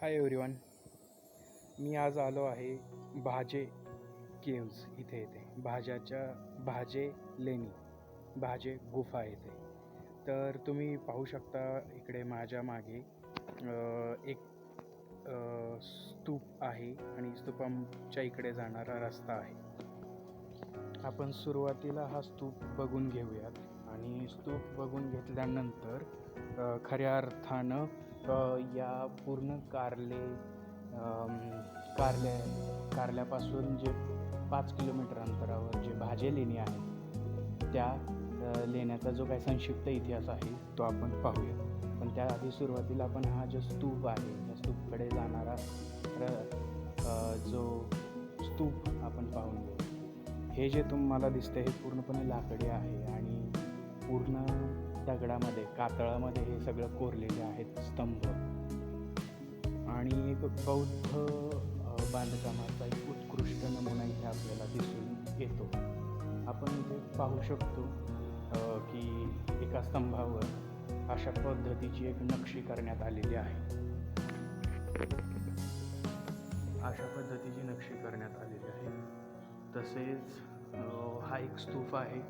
Hi everyone मी आज आलो आहे भाजे केव्ज इथे येते. भाज्याच्या भाजे लेणी भाजे गुफा येते. तर तुम्ही पाहू शकता इकडे माझ्या मागे एक स्तूप आहे आणि स्तूपाच्या इकडे जाणारा रस्ता आहे. आपण सुरुवातीला हा स्तूप बघून घेऊयात आणि स्तूप बघून घेतल्यानंतर खऱ्या अर्थानं या पूर्ण कारले कारल्या कारल्यापासून जे पाच किलोमीटर अंतरावर जे भाजे लेणी आहेत त्या लेण्याचा जो काही संक्षिप्त इतिहास आहे तो आपण पाहूया. पण त्याआधी सुरुवातीला आपण हा जो स्तूप आहे त्या स्तूपकडे जाणारा र जो स्तूप आपण पाहून घेऊ. हे जे तुम्हाला दिसतं हे पूर्णपणे लाकडी आहे आणि पूर्ण दगडामध्ये कातळामध्ये हे सगळं कोरलेले आहेत स्तंभ. आणि एक बौद्ध बांधकामाचा एक उत्कृष्ट नमुना इथे आपल्याला दिसून येतो. आपण इथे पाहू शकतो की एका स्तंभावर अशा पद्धतीची एक नक्षी करण्यात आलेली आहे. अशा पद्धतीची नक्षी करण्यात आलेली आहे. तसेच हा एक स्तूप आहे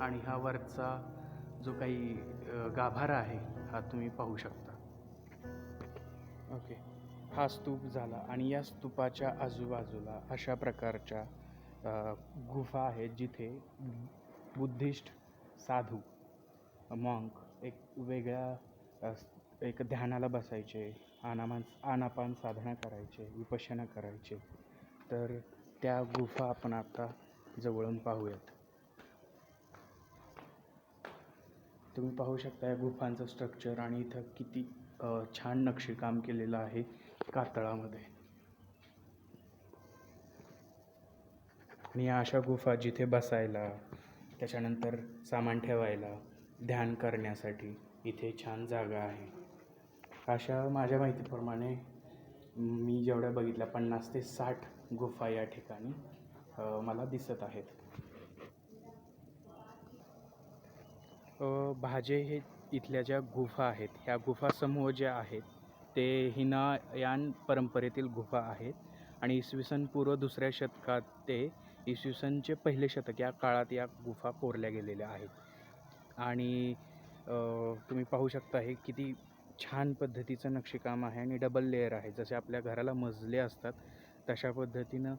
आणि हा वरचा जो काही गाभारा आहे हा तुम्ही पाहू शकता. ओके. हा स्तूप झाला आणि या स्तूपाच्या आजूबाजूला अशा प्रकारच्या गुफा आहेत जिथे बुद्धिस्ट साधू मॉंक एक वेगळ्या एक ध्यानाला बसायचे आनामान आनापान साधना करायचे विपशना करायचे. तर त्या गुफा आपण आता जवळून पाहूयात. तुम्ही पाहू शकता या गुफांचं स्ट्रक्चर आणि इथं किती छान नक्षीकाम केलेलं आहे कातळामध्ये. आणि या अशा गुफा जिथे बसायला त्याच्यानंतर सामान ठेवायला ध्यान करण्यासाठी इथे छान जागा आहे. अशा माझ्या माहितीप्रमाणे मी जेवढ्या बघितल्या पन्नास ते साठ गुफा या ठिकाणी मला दिसत आहेत. भाजे हे इथल्या ज्या गुफा आहेत ह्या गुफा समूह ज्या आहेत ते हिनायान परंपरेतील गुफा आहेत. आणि इसवी सन पूर्व दुसऱ्या शतकात ते इसवी सनचे पहिले शतक या काळात या गुफा कोरल्या गेलेल्या आहेत. आणि तुम्ही पाहू शकता हे किती छान पद्धतीचं नक्षीकाम आहे आणि डबल लेअर आहे. जसे आपल्या घराला मजले असतात तशा पद्धतीनं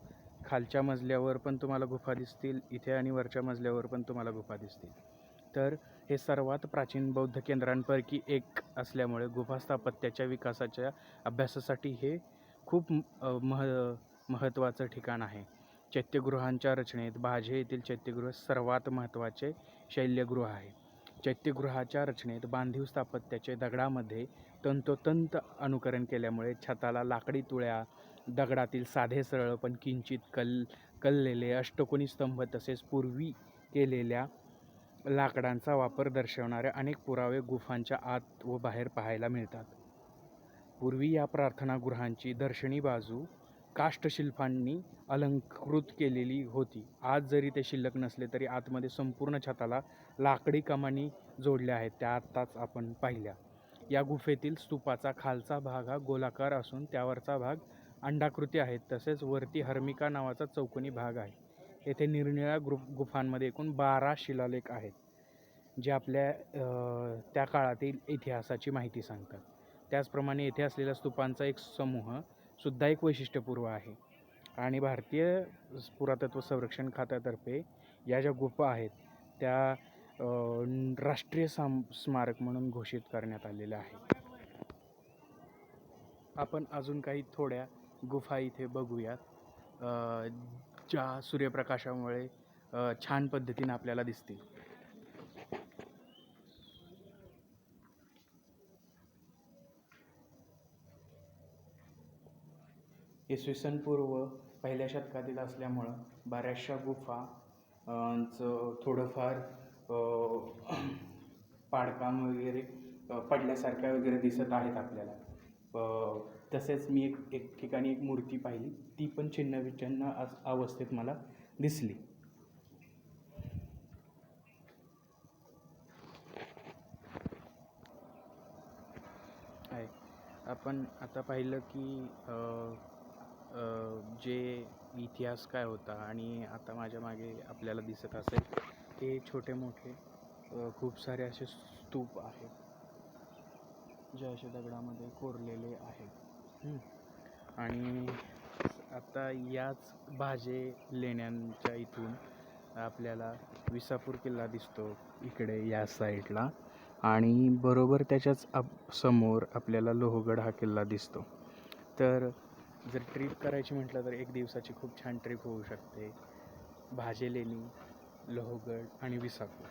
खालच्या मजल्यावर पण तुम्हाला गुफा दिसतील इथे आणि वरच्या मजल्यावर पण तुम्हाला गुफा दिसतील. तर हे सर्वात प्राचीन बौद्ध केंद्रांपैकी एक असल्यामुळे गुफा स्थापत्याच्या विकासाच्या अभ्यासासाठी हे खूप मह महत्त्वाचं ठिकाण आहे. चैत्यगृहांच्या रचनेत भाजे येथील चैत्यगृह सर्वात महत्त्वाचे शैल्यगृह आहे. चैत्यगृहाच्या रचनेत बांधीव स्थापत्याचे दगडामध्ये तंतोतंत अनुकरण केल्यामुळे छताला लाकडी तुळ्या दगडातील साधे सरळ पण किंचित कल कललेले अष्टकोनी स्तंभ तसेच पूर्वी केलेल्या लाकडांचा वापर दर्शवणारे अनेक पुरावे गुफांच्या आत व बाहेर पाहायला मिळतात. पूर्वी या प्रार्थनागृहांची दर्शनी बाजू काष्टशिल्पांनी अलंकृत केलेली होती. आज जरी ते शिल्लक नसले तरी आतमध्ये संपूर्ण छताला लाकडी कमानी जोडल्या आहेत त्या आत्ताच आपण पाहिल्या. या गुफेतील स्तूपाचा खालचा भाग हा गोलाकार असून त्यावरचा भाग अंडाकृती आहे. तसेच वरती हर्मिका नावाचा चौकोनी भाग आहे. येथे निरनिळ्या ग्रुप गुफांमध्ये एकूण बारा शिलालेख आहेत जे आपल्या त्या काळातील इतिहासाची माहिती सांगतात. त्याचप्रमाणे येथे असलेल्या स्तूपांचा एक समूह सुद्धा एक वैशिष्ट्यपूर्व आहे. आणि भारतीय पुरातत्व संरक्षण खात्यातर्फे या ज्या गुफा आहेत त्या राष्ट्रीय साम स्मारक म्हणून घोषित करण्यात आलेल्या आहे आपण अजून काही थोड्या गुफा इथे बघूयात. चहा सूर्यप्रकाशामुळे छान पद्धतीने आपल्याला दिसतील. इसवी सन पूर्व पहिल्या शतकातील असल्यामुळं बऱ्याचशा गुफा चं थोडंफार पाडकाम वगैरे पडल्यासारख्या वगैरे दिसत आहेत आपल्याला. तसेच मी एक एक ठिकाणी एक मूर्ती पाहिली. ती पण छिन्नविच्छिन्न अस अवस्थेत मला दिसली. आहे. आपण आता पाहिलं की जे इतिहास काय होता आणि आता माझ्या मागे आपल्याला दिसत असेल ते छोटे मोठे खूप सारे असे स्तूप आहेत. जे असे दगडामध्ये कोरलेले आहेत. आणि आता याच भाजे लेण्यांच्या इथून आपल्याला विसापूर किल्ला दिसतो इकडे या साईडला. आणि बरोबर त्याच्याच आप समोर आपल्याला लोहगड हा किल्ला दिसतो. तर जर ट्रिप करायची म्हटलं तर एक दिवसाची खूप छान ट्रिप होऊ शकते. भाजे लेणी लोहगड आणि विसापूर.